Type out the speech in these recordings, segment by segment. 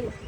time.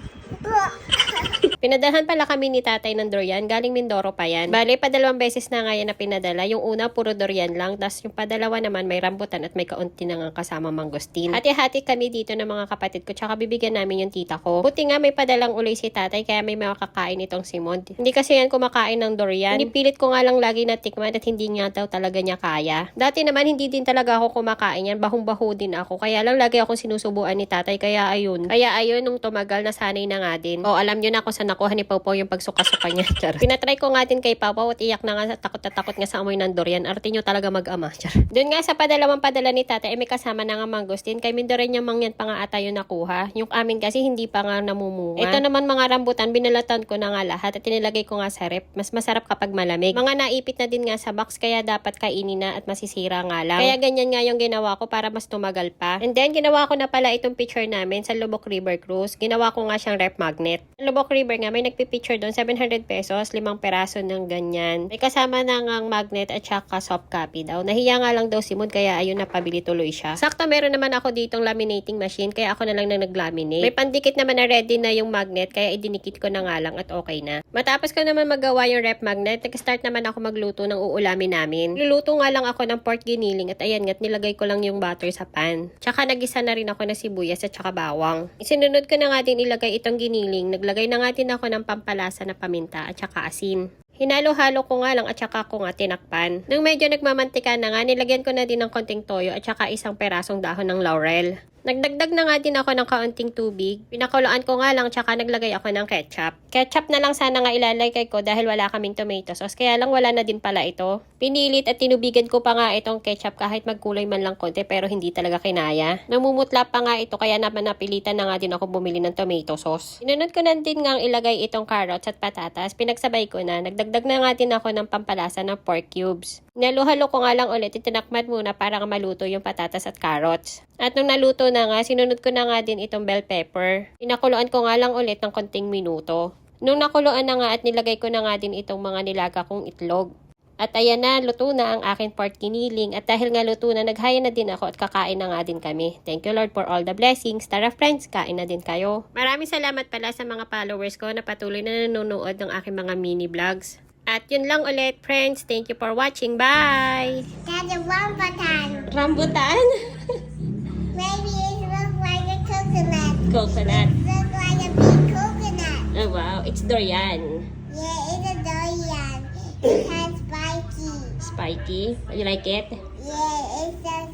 Pinadalhan pala kami ni tatay ng durian. Galing Mindoro pa yan. Bale, padalawang beses na nga yan na pinadala. Yung una, puro durian lang. Tapos yung padalawa naman, may rambutan at may kaunti na nga kasama mangosteen. Hati-hati kami dito ng mga kapatid ko. Tsaka bibigyan namin yung tita ko. Buti nga may padalang ulay si tatay, kaya may makakain itong si Mod. Hindi kasi yan kumakain ng durian. Pinipilit ko nga lang lagi na tikman at hindi nga daw talaga niya kaya. Dati naman, hindi din talaga ako kumakain yan. Bahong-baho din ako. Kaya lang lagi akong sinusubuan ni tatay. Kaya ayun. Kaya ayun, nung tumagal, nasanay na nga din. O, alam nyo na kung saan nakuha ni Pau yung pagsuka-suka niya. Char. Pinatry ko nga din kay Pau at iyak na nga, takot na takot nga sa amoy ng durian. Arte nyo talaga mag-ama. Char. Doon nga sa padalawang padala ni tata, eh, may kasama na nga mangosteen. Kay Mindoro niya mangyan pa nga ata yung nakuha. Yung amin kasi hindi pa nga namumunga. Ito naman mga rambutan, binalatan ko na nga lahat at tinilagay ko nga sa rep. Mas masarap kapag malamig. Mga naipit na din nga sa box kaya dapat kainin na at masisira nga lang. Kaya ganyan nga yung ginawa ko para mas tumagal pa. And then ginawa ko na pala itong picture namin sa Lubok River Cruise. Ginawa ko nga siyang rep magnet. Lubok River nga may nagpipicture doon 700 pesos, limang peraso ng ganyan. May kasama na nga magnet at saka soft copy daw. Nahiya nga lang daw si Mood kaya ayun napabili tuloy siya. Sakto meron naman ako ditong laminating machine kaya ako na lang na naglaminate. May pandikit naman na ready na yung magnet kaya idinikit ko na nga lang at okay na. Matapos ko naman magawa yung rep magnet, nag-start naman ako magluto ng uulamin namin. Luluto nga lang ako ng pork giniling at ayan nga't nilagay ko lang yung butter sa pan. Tsaka nagisa na rin ako ng sibuyas at tsaka bawang. Isinunod ko na nga din ilagay itong giniling. Naglagay na nga din ako ng pampalasa na paminta at tsaka asin. Hinalo-halo ko nga lang at saka ko nga tinakpan. Nung medyo nagmamantika na nga, nilagyan ko na din ng konting toyo at saka isang perasong dahon ng laurel. Nagdagdag na nga din ako ng kaunting tubig. Pinakuloan ko nga lang tsaka naglagay ako ng ketchup. Ketchup na lang sana nga ilalagay ko dahil wala kaming tomato sauce. Kaya lang wala na din pala ito. Pinilit at tinubigan ko pa nga itong ketchup kahit magkulay man lang konti pero hindi talaga kinaya. Namumutla pa nga ito kaya naman napilitan na nga din ako bumili ng tomato sauce. Sinunod ko na din nga ilagay itong carrots at patatas. Pinagsabay ko na. Nagdagdag na nga din ako ng pampalasa ng pork cubes. Naluhalo ko nga lang ulit. Itinakmat muna para nga maluto yung patatas at carrots. At nung naluto na nga, sinunod ko na nga din itong bell pepper. Pinakuluan ko nga lang ulit ng konting minuto. Nung nakuluan na nga at nilagay ko na nga din itong mga nilaga kong itlog. At ayan na, luto na ang aking pork kiniling. At dahil nga luto na, naghaya na din ako at kakain na nga din kami. Thank you Lord for all the blessings. Tara friends, kain na din kayo. Maraming salamat pala sa mga followers ko na patuloy na nanonood ng aking mga mini vlogs. At yun lang ulit, friends. Thank you for watching. Bye! That's a rambutan. Rambutan? Maybe it looks like a coconut. Coconut. Looks like a big coconut. Oh wow, it's durian. Yeah, it's a durian. It has spiky. Spiky. You like it? Yeah, it's spiky.